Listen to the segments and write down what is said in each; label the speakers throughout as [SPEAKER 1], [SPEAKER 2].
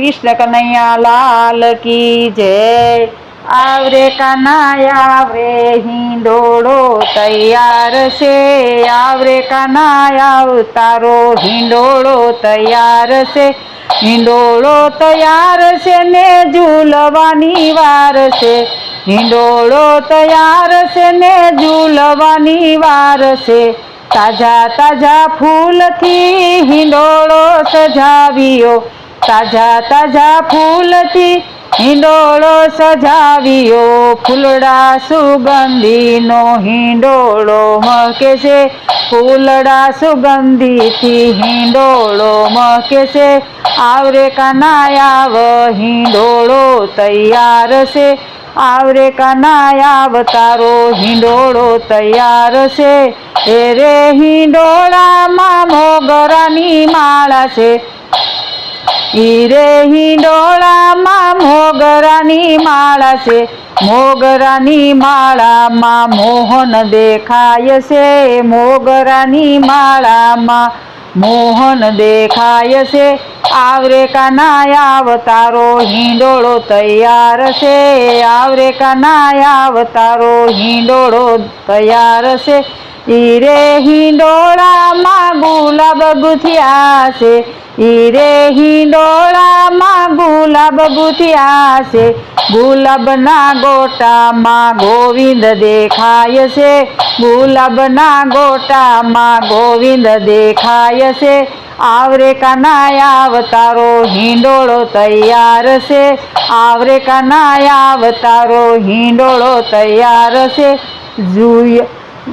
[SPEAKER 1] કૃષ્ણ કનૈયા લાલ કી જય. આવરે કનૈયા, આવરે હિંડોળો તૈયાર છે. આવરે કનૈયા તારો હિંડોળો તૈયાર છે. હિંડોળો તૈયાર છે ને ઝૂલવાની વાર છે. હિંડોળો તૈયાર છે ને ઝૂલવાની વાર છે. તાજા તાજા ફૂલથી હિંડોળો સજાવ્યો. તાજા તાજા ફૂલથી હિંડોળો સજાવ્યો. ફૂલડા સુગંધીનો હિંડોળો મકે છે ફૂલડા સુગંધીથી હિંડોળો મકે છે આવરે કનાયાવ હિંડોળો તૈયાર છે. આવરે કનાયાવ તારો હિંડોળો તૈયાર છે. એ રે હિંડોળામાં મોગરાની માળા છે. ઈ રે હિંડોળામાં મોગરાની માળા છે. મોગરાની માળામાં મોહન દેખાય છે. મોગરાની માળામાં મોહન દેખાય છે. આવરે કાનાયા અવતારો હિંડોળો તૈયાર છે. આવરે કાનાયા અવતારો હિંડોળો તૈયાર છે. ઈ હિંડોળામાં ગુલાબ ગુથિયા છે. ઈરે હિંડોળામાં ગુલાબ ગુથિયા છે. ગુલાબના ગોટામાં ગોવિંદ દેખાય છે. ગુલાબના ગોટામાં ગોવિંદ દેખાય છે. આવરે કાનાયા અવતારો હિંડોળો તૈયાર છે. આવરે કાનાયા અવતારો હિંડોળો તૈયાર છે. જુય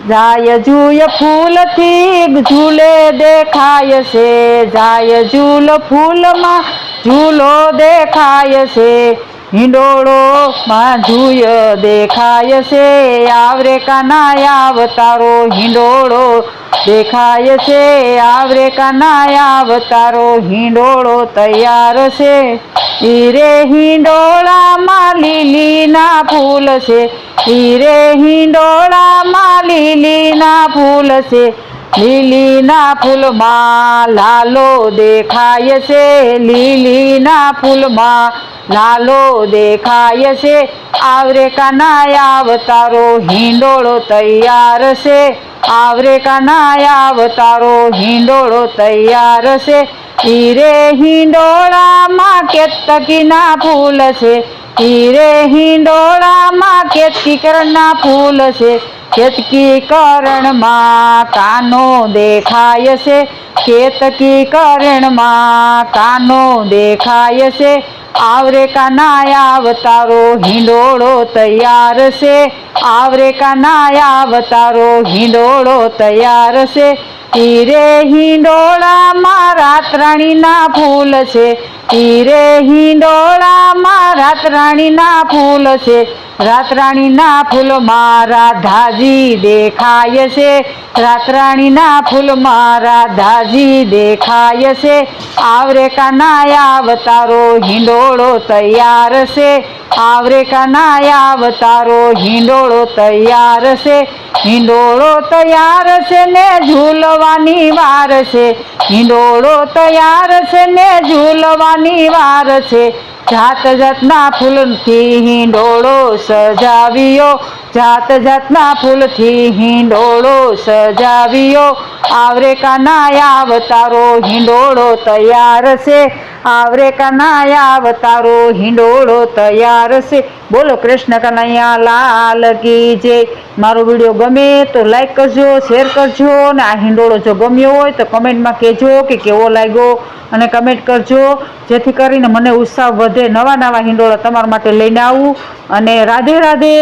[SPEAKER 1] જાય જુય ફૂલથી ઝૂલે દેખાય છે. જાય ઝૂલ ફૂલમાં ઝૂલો દેખાય છે. હિંડોળો માં જુય દેખાય છે, આવરે કાનાયા અવતારો હિંડોળો દેખાય છે, આવરે કાનાયા અવતારો હિંડોળો તૈયાર છે. ઈરે હિંડોળામાં લીલીના ફૂલ છે, ઈરે રે હિંડોળામાં લીલીના ફૂલ છે લીલીના ફૂલમાં લાલો દેખાય છે, લીલીના ફૂલમાં લાલો દેખાય છે. આવરે કાનાયા અવતારો હિંડોળો તૈયાર છે. આવરે કાનાયા અવતારો હિંડોળો તૈયાર છે. હીરે હિંડોળામાં કેતકીના ફૂલ છે. હીરે હિંડોળામાં કેતકી ફૂલ છે. કેતકી કરણમાં કાનો દેખાય છે. કેતકી કરણમાં કાનો દેખાય છે. આવરે કાનાયા અવતારો હિંડોળો તૈયાર છે. આવરે કાનાયા અવતારો હિંડોળો તૈયાર છે. તીરે હિંડોળામાં રાતરાણીના ફૂલ છે. ઈ રે હિંડોળામાં રાતરાણીના ફૂલ છે. રાતરાણીના ફૂલમાં રાધાજી દેખાય છે. રાતરાણીના ફૂલમાં રાધાજી દેખાય છે. આવરે કાનાયા અવતારો હિંડોળો તૈયાર છે. આવરે કાનાયા અવતારો હિંડોળો તૈયાર છે. હિંડોળો તૈયાર છે ને ઝૂલવાની વાર છે. હિંડોળો તૈયાર છે ને ઝૂલવાની વાર છે. જાત જાતના ફૂલથી હિંડોળો સજાવ્યો. જાત જાતના ફૂલથી હિંડોળો સજાવ્યો. આવરે કાનાયા અવતારો હિંડોળો તૈયાર છે. આવરે કનાયા અવતારો હિંડોળો તૈયાર છે. બોલો કૃષ્ણ કનૈયા લાલ કી જય. મારો વીડિયો ગમે તો લાઈક કરજો શેર કરજો અને આ હિંડોળો જો ગમ્યો હોય તો કમેન્ટમાં કહેજો કે કેવો લાગ્યો અને કમેન્ટ કરજો. જેથી કરીને મને ઉત્સાહ વધે નવા નવા હિંડોળા તમારા માટે લઈને આવું. અને રાધે રાધે